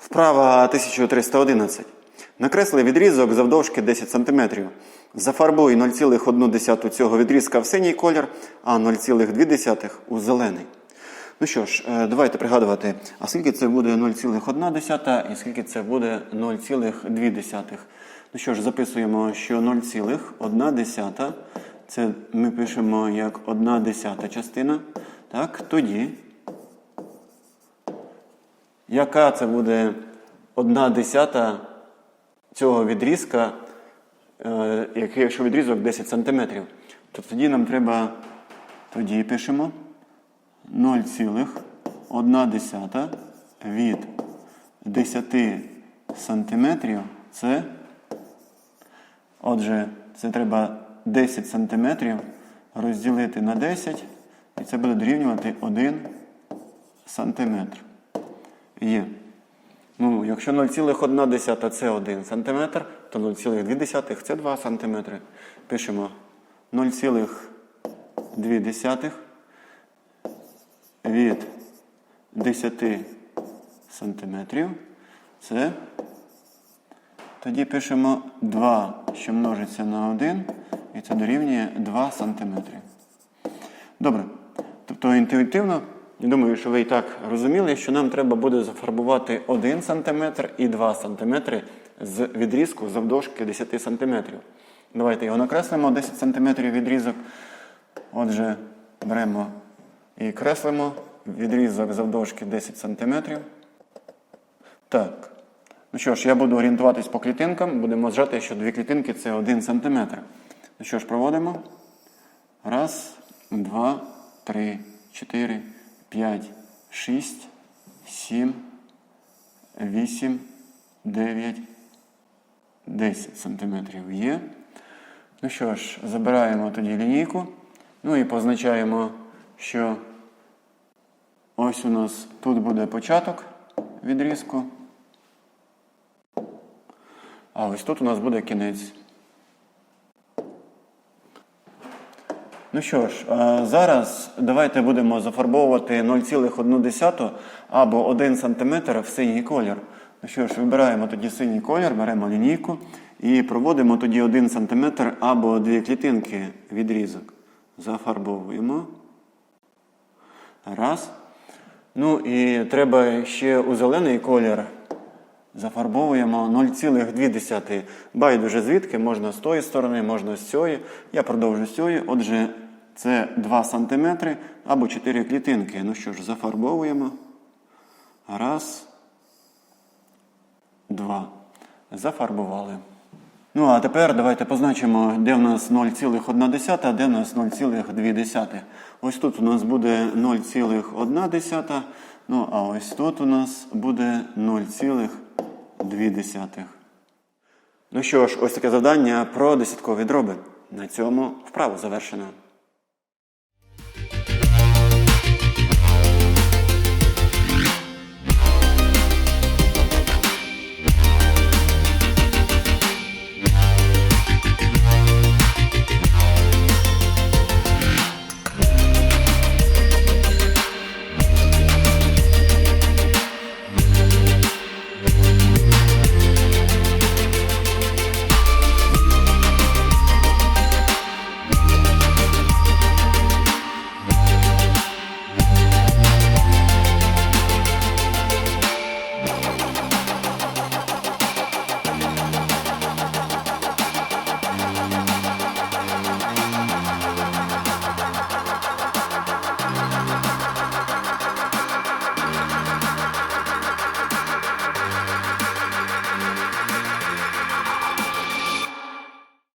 Вправа 1311. Накресли відрізок завдовжки 10 см. Зафарбуй 0,1 цього відрізка в синій колір, а 0,2 у зелений. Ну що ж, е, давайте пригадувати, а скільки це буде 0,1 і скільки це буде 0,2. Ну що ж, записуємо, що 0,1 це ми пишемо як 1 десята частина. Так, тоді яка це буде одна десята цього відрізка, е, якщо відрізок 10 см. То тоді нам треба, тоді пишемо 0,1 від 10 см. Це, отже, це треба 10 см розділити на 10, і це буде дорівнювати 1 сантиметр. Є. Ну, якщо 0,1 це 1 см, то 0,2 це 2 см. Пишемо 0,2 від 10 см. Це тоді пишемо 2, що множиться на 1, і це дорівнює 2 см. Добре. Тобто інтуїтивно, я думаю, що ви і так розуміли, що нам треба буде зафарбувати 1 см і 2 см з відрізку завдовжки 10 см. Давайте його накреслимо 10 см відрізок. Отже, беремо і креслимо відрізок завдовжки 10 см. Так. Ну що ж, я буду орієнтуватись по клітинкам. Будемо зжати, що дві клітинки це 1 см. Ну що ж, проводимо. Раз, два, три, чотири, п'ять, шість, сім, вісім, дев'ять, десять сантиметрів є. Ну що ж, забираємо тоді лінійку. Ну і позначаємо, що ось у нас тут буде початок відрізку. А ось тут у нас буде кінець. Ну що ж, е, зараз давайте будемо зафарбовувати 0,1 або 1 см в синій колір. Ну що ж, вибираємо тоді синій колір, беремо лінійку і проводимо тоді 1 см або дві клітинки відрізок. Зафарбовуємо. Раз. Ну і треба ще у зелений колір Зафарбовуємо 0,2. Байдуже звідки, можна з тої сторони, можна з цієї. Я продовжу з цієї. Отже, це 2 см або 4 клітинки. Ну що ж, зафарбовуємо. Раз. Два. Зафарбували. Ну, а тепер давайте позначимо, де в нас 0,1, а де в нас 0,2. Ось тут у нас буде 0,1. Ну, а ось тут у нас буде 0,2. Ну що ж, ось таке завдання про десяткові дроби. На цьому вправу завершено.